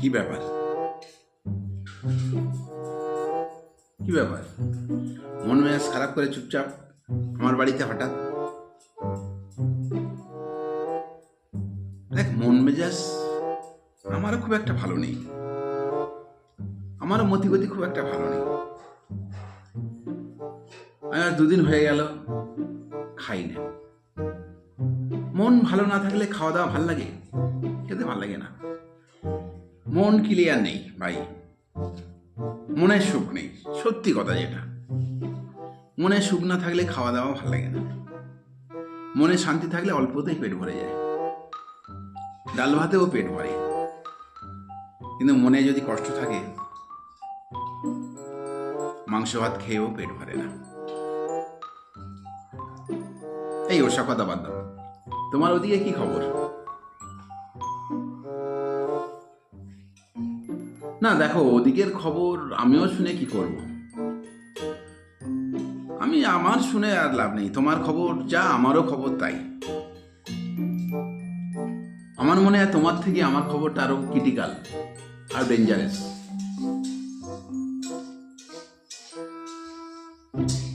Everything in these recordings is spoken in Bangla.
কি ব্যাপার? কি ব্যাপার? মন মেজাজ খারাপ করে চুপচাপ আমার বাড়িতে হঠাৎ? দেখ, মন মেজাজ আমারও খুব একটা ভালো নেই। আমারও মতিগতি খুব একটা ভালো নেই। আর দুদিন হয়ে গেল, খাই না। মন ভালো না থাকলে খাওয়া দাওয়া ভালো লাগে? খেতে ভালো লাগে না। মন ক্লিয়ার নেই, ভাই। মনের সুখ নেই, সত্যি কথা যেটা। মনে সুখ না থাকলে খাওয়া দাওয়া ভালো লাগে না। মনে শান্তি থাকলে অল্পতেই পেট ভরে যায়। ডাল ভাতেও পেট ভরে। কিন্তু মনে যদি কষ্ট থাকে, মাংস ভাত খেয়েও পেট ভরে না। এই ওসব কথা বাদ দাও। তোমার ওদিকে কি খবর? না, দেখো, ওদিকের খবর আমিও শুনে কি করব? আমি আমার শুনে আর লাভ নেই। তোমার খবর যা, আমারও খবর তাই। আমার মনে হয় তোমার থেকে আমার খবরটা আরও ক্রিটিক্যাল আর ডেঞ্জারাস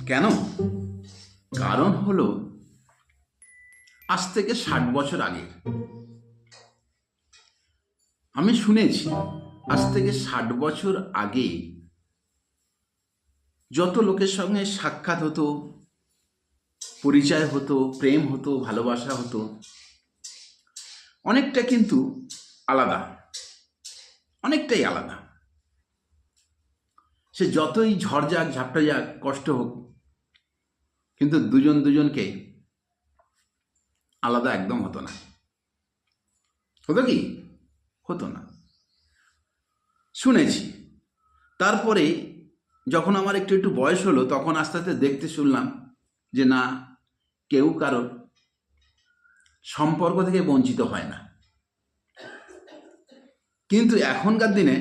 কেন? কারণ হলো, আজ থেকে ষাট বছর আগে আমি শুনেছি আজ থেকে ষাট বছর আগে যত লোকের সঙ্গে সাক্ষাৎ হতো, পরিচয় হতো, প্রেম হতো, ভালোবাসা হতো, অনেকটা কিন্তু আলাদা। অনেকটাই আলাদা। সে যতই ঝড় যাক, ঝাপটা যাক, কষ্ট হোক, কিন্তু দুজন দুজনকে আলাদা একদম হতো না। হতো কি? হতো না। শুনেছি। তারপরে যখন আমার একটু একটু বয়স হলো, তখন আস্তে আস্তে দেখতে শুনলাম যে না, কেউ কারোর সম্পর্ক থেকে বঞ্চিত হয় না। কিন্তু এখনকার দিনে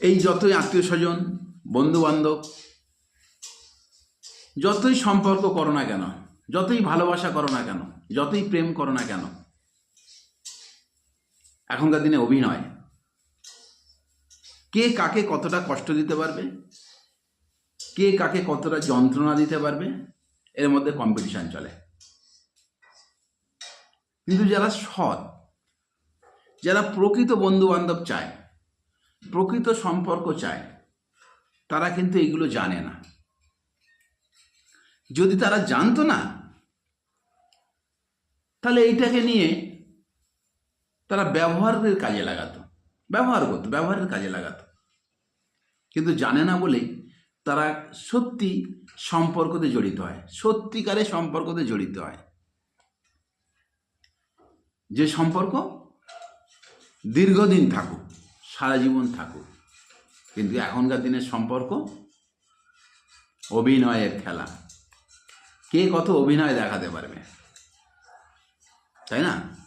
এই যতই আত্মীয় স্বজন বন্ধু বান্ধব যতই সম্পর্ক করো না কেন, যতই ভালোবাসা করো না কেন, যতই প্রেম করো না কেন এখনকার দিনে অভিনয়। কে কাকে কতটা কষ্ট দিতে পারবে? কে কাকে কতটা যন্ত্রণা দিতে পারবে? এর মধ্যে কম্পিটিশন চলে। কিন্তু যারা সৎ, যারা প্রকৃত বন্ধু বান্ধব চায়, প্রকৃত সম্পর্ক চায়, তারা কিন্তু এগুলো জানে না। যদি তারা জানতো না, তাহলে এইটাকে নিয়ে তারা ব্যবহারের কাজে লাগাতো। ব্যবহার করতো, ব্যবহারের কাজে লাগাতো। কিন্তু জানে না বলেই তারা সত্যি সম্পর্কতে জড়িত হয়, সত্যিকারে সম্পর্কতে জড়িত হয়। যে সম্পর্ক দীর্ঘদিন থাকুক, সারা জীবন থাকুক, কিন্তু এখনকার দিনের সম্পর্ক অভিনয়ের খেলা। কে কত অভিনয় দেখাতে পারবে? তাই না?